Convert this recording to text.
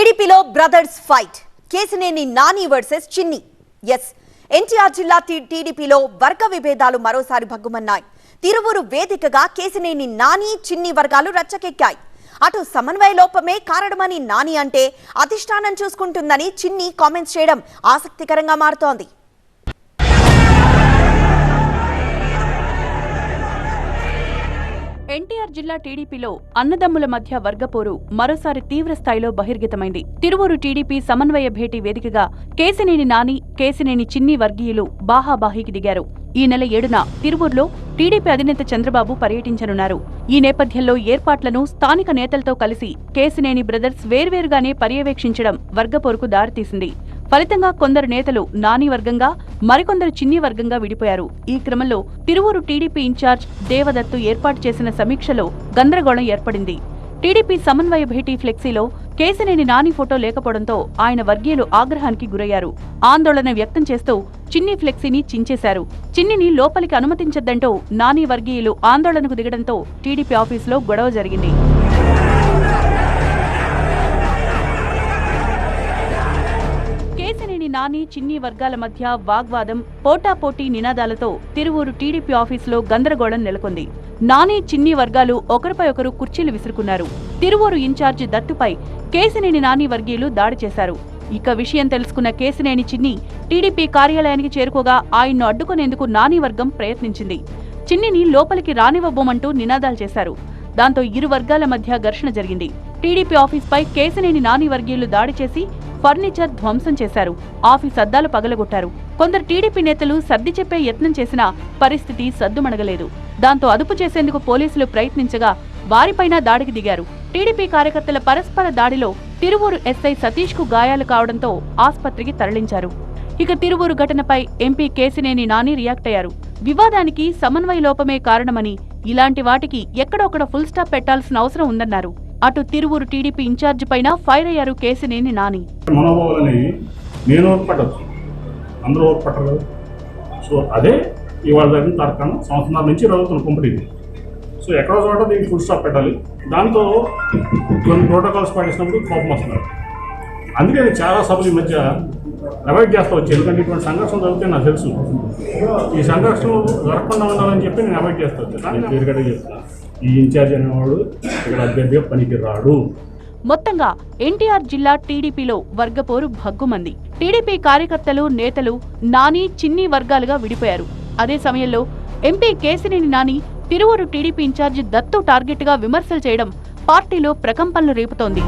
టీడీపీలో brothers fight. Kesineni Nani versus Chinni. Yes. NTR జిల్లా టీడీపీలో వర్గ విభేదాలు మరోసారి భగ్గుమన్నాయి. తిరువురు వేదికగా కేసినేని నాని చిన్ని వర్గాలు రచ్చకెక్కాయి. అటు సమన్వయ లోపమే కారణమని నాని అంటే అధిష్టానం చూసుకుంటుందని చిన్ని కామెంట్స్ చేయడం ఆసక్తికరంగా మారుతోంది. జిల్లా టీడీపీలో అన్నదమ్ముల మధ్య వర్గపోరు మరోసారి తీవ్ర స్థాయిలో బహిర్గతమైంది. తిరువూరు టీడీపీ సమన్వయ భేటీ వేదికగా కేసినేని నాని కేసినేని చిన్ని వర్గీయులు బాహాబాహీకి దిగారు. ఈ నెల ఏడున తిరువూరులో టీడీపీ అధినేత చంద్రబాబు పర్యటించనున్నారు. ఈ నేపథ్యంలో ఏర్పాట్లను స్థానిక నేతలతో కలిసి కేసినేని బ్రదర్స్ వేర్వేరుగానే పర్యవేక్షించడం వర్గపోరుకు దారితీసింది. ఫలితంగా కొందరు నేతలు నాని వర్గంగా మరికొందరు చిన్ని వర్గంగా విడిపోయారు. ఈ క్రమంలో తిరువూరు టీడీపీ ఇన్ఛార్జ్ దేవదత్తు ఏర్పాటు చేసిన సమీక్షలో గందరగోళం ఏర్పడింది. టీడీపీ సమన్వయ భేటీ ఫ్లెక్సీలో కేసినేని నాని ఫోటో లేకపోవడంతో ఆయన వర్గీయులు ఆగ్రహానికి గురయ్యారు. ఆందోళన వ్యక్తం చేస్తూ చిన్ని ఫ్లెక్సీని చించేశారు. చిన్నిని లోపలికి అనుమతించద్దంటూ నాని వర్గీయులు ఆందోళనకు దిగడంతో టీడీపీ ఆఫీసులో గొడవ జరిగింది. నాని చిన్ని వర్గాల మధ్య వాగ్వాదం పోటాపోటీ నినాదాలతో తిరువూరు టీడీపీ ఆఫీసులో గందరగోళం నెలకొంది. నాని చిన్ని వర్గాలు ఒకరిపై ఒకరు కుర్చీలు విసురుకున్నారు. తిరువూరు ఇన్ఛార్జి దత్తుపై కేసినేని నాని వర్గీయులు దాడి చేశారు. ఇక విషయం తెలుసుకున్న కేసినేని చిన్ని టీడీపీ కార్యాలయానికి చేరుకోగా ఆయన్ను అడ్డుకునేందుకు నాని వర్గం ప్రయత్నించింది. చిన్నిని లోపలికి రానివ్వబోమంటూ నినాదాలు చేశారు. దాంతో ఇరు వర్గాల మధ్య ఘర్షణ జరిగింది. టీడీపీ ఆఫీస్పై కేసినేని నాని వర్గీయులు దాడి చేసి ఫర్నిచర్ ధ్వంసం చేశారు. ఆఫీస్ అద్దాలు పగలగొట్టారు. కొందరు టీడీపీ నేతలు సర్ది చెప్పే యత్నం చేసినా పరిస్థితి సద్దుమణగలేదు. దాంతో అదుపు చేసేందుకు పోలీసులు ప్రయత్నించగా వారిపైన దాడికి దిగారు. టీడీపీ కార్యకర్తల పరస్పర దాడిలో తిరువూరు ఎస్ఐ సతీష్కు గాయాలు కావడంతో ఆస్పత్రికి తరలించారు. ఇక తిరువూరు ఘటనపై ఎంపీ కేసినేని నాని రియాక్ట్ అయ్యారు. వివాదానికి సమన్వయ లోపమే కారణమని ఇలాంటి వాటికి ఎక్కడొక్కడ ఫుల్ స్టాప్ పెట్టాల్సిన అవసరం ఉందన్నారు. అటు తిరువూరు టీడీపీ ఇన్ఛార్జి పైన ఫైర్ అయ్యారు కేసినేని నాని. మనోభావాలని నేను ఓర్పట్టచ్చు. అందరూ ఓర్పట్టరు కదా. సో అదే ఇవాళ జరిగిన తార్కాణం సంవత్సరాల నుంచి జరుగుతున్న పంపిణీ సో ఎక్కడో చోట దీనికి ఫుల్ స్టాప్ పెట్టాలి. దాంతో కొన్ని ప్రోటోకాల్స్ పాటిస్తున్నప్పుడు కోపం వస్తున్నారు. అందుకే నేను చాలా సభలు ఈ మధ్య అవాయిడ్ చేస్తూ వచ్చాను ఎందుకంటే ఇటువంటి సంఘర్షణ జరిగితే నాకు తెలుసు. ఈ సంఘర్షణలు జరగకుండా ఉండాలని చెప్పి నేను అవాయిడ్ చేస్తూ వచ్చాను క్లియర్గా చెప్తున్నాను ఈ ఇన్ఛార్జ్ అనేవాడు ఇక్కడ అభ్యర్థిగా పనికి రాడు మొత్తంగా ఎన్టీఆర్ జిల్లా టీడీపీలో వర్గపోరు భగ్గుమంది. టీడీపీ కార్యకర్తలు నేతలు నాని చిన్ని వర్గాలుగా విడిపోయారు. అదే సమయంలో ఎంపీ కేసినేని నాని తిరువూరు టీడీపీ ఇన్ఛార్జి దత్తు టార్గెట్గా విమర్శలు చేయడం పార్టీలో ప్రకంపనలు రేపుతోంది.